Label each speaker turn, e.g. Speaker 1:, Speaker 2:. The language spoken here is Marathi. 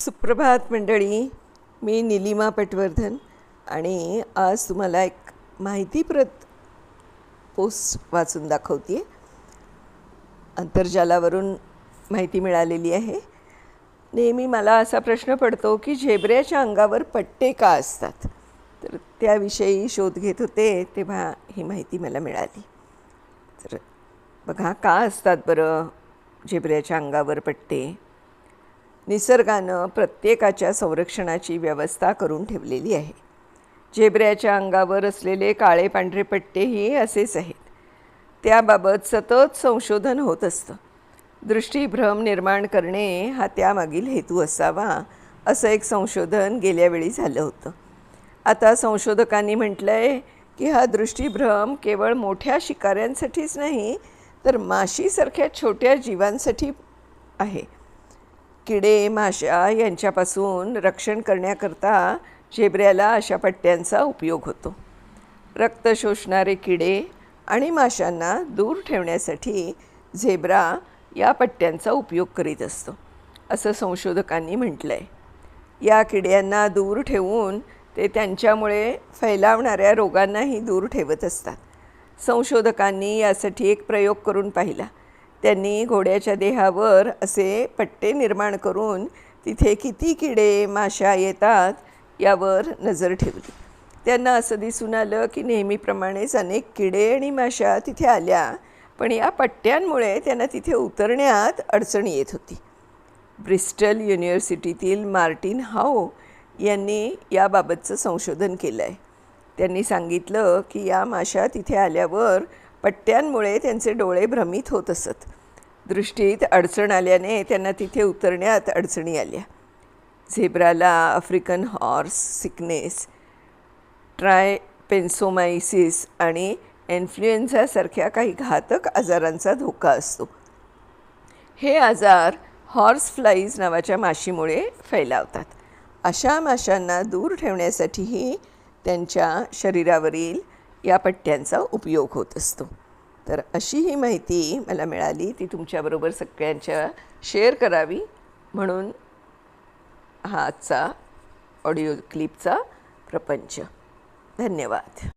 Speaker 1: सुप्रभात मंडळी मी निलिमा पटवर्धन आणि आज तुम्हाला एक माहितीप्रत पोस्ट वाचून दाखवते. आंतरजालावरून माहिती मिळालेली आहे. नेहमी मला असा प्रश्न पडतो की झेबऱ्याच्या अंगावर पट्टे का असतात? तर त्याविषयी शोध घेत होते तेव्हा ही माहिती मला मिळाली. तर बघा का असतात बरं झेबऱ्याच्या अंगावर पट्टे? निसर्गानं प्रत्येकाच्या संरक्षणाची व्यवस्था करून ठेवलेली आहे. झेब्र्याच्या अंगावर असलेले काळे पांढरे पट्टेही असेच आहेत. त्याबाबत सतत संशोधन होत असतं. दृष्टीभ्रम निर्माण करणे हा त्यामागील हेतू असावा असं एक संशोधन गेल्यावेळी झालं होतं. आता संशोधकांनी म्हटलं आहे की हा दृष्टीभ्रम केवळ मोठ्या शिकाऱ्यांसाठीच नाही तर माशीसारख्या छोट्या जीवांसाठी आहे. किडे माशा यांच्यापासून रक्षण करण्याकरता झेब्र्याला अशा पट्ट्यांचा उपयोग होतो. रक्त शोषणारे किडे आणि माशांना दूर ठेवण्यासाठी झेब्रा या पट्ट्यांचा उपयोग करीत असतो असं संशोधकांनी म्हटलं आहे या किड्यांना दूर ठेवून ते त्यांच्यामुळे फैलावणाऱ्या रोगांनाही दूर ठेवत असतात. संशोधकांनी यासाठी एक प्रयोग करून पाहिला. त्यांनी घोड्याच्या देहावर असे पट्टे निर्माण करून तिथे किती किडे माशा येतात यावर नजर ठेवली. त्यांना असं दिसून आलं की नेहमीप्रमाणेच अनेक किडे आणि माशा तिथे आल्या पण या पट्ट्यांमुळे त्यांना तिथे उतरण्यात अडचण येत होती. ब्रिस्टल युनिव्हर्सिटीतील मार्टिन हाओ यांनी याबाबतचं संशोधन केलं आहे त्यांनी सांगितलं की या माशा तिथे आल्यावर पट्ट्यांमुळे त्यांचे डोळे भ्रमित होत असत. दृष्टीत अडचण आल्याने त्यांना तिथे उतरण्यात अडचणी आल्या. झेब्राला आफ्रिकन हॉर्स सिकनेस ट्रायपेन्सोमायसिस आणि एन्फ्लुएन्झासारख्या काही घातक आजारांचा धोका असतो. हे आजार हॉर्स फ्लाईज नावाच्या माशीमुळे फैलावतात. अशा माशांना दूर ठेवण्यासाठीही त्यांच्या शरीरावरील या पट्ट्यांचा उपयोग होत असतो. तर अशी ही माहिती मला मिळाली ती तुमच्याबरोबर सगळ्यांच्या शेअर करावी म्हणून हा आजचा ऑडिओ क्लिपचा प्रपंच. धन्यवाद.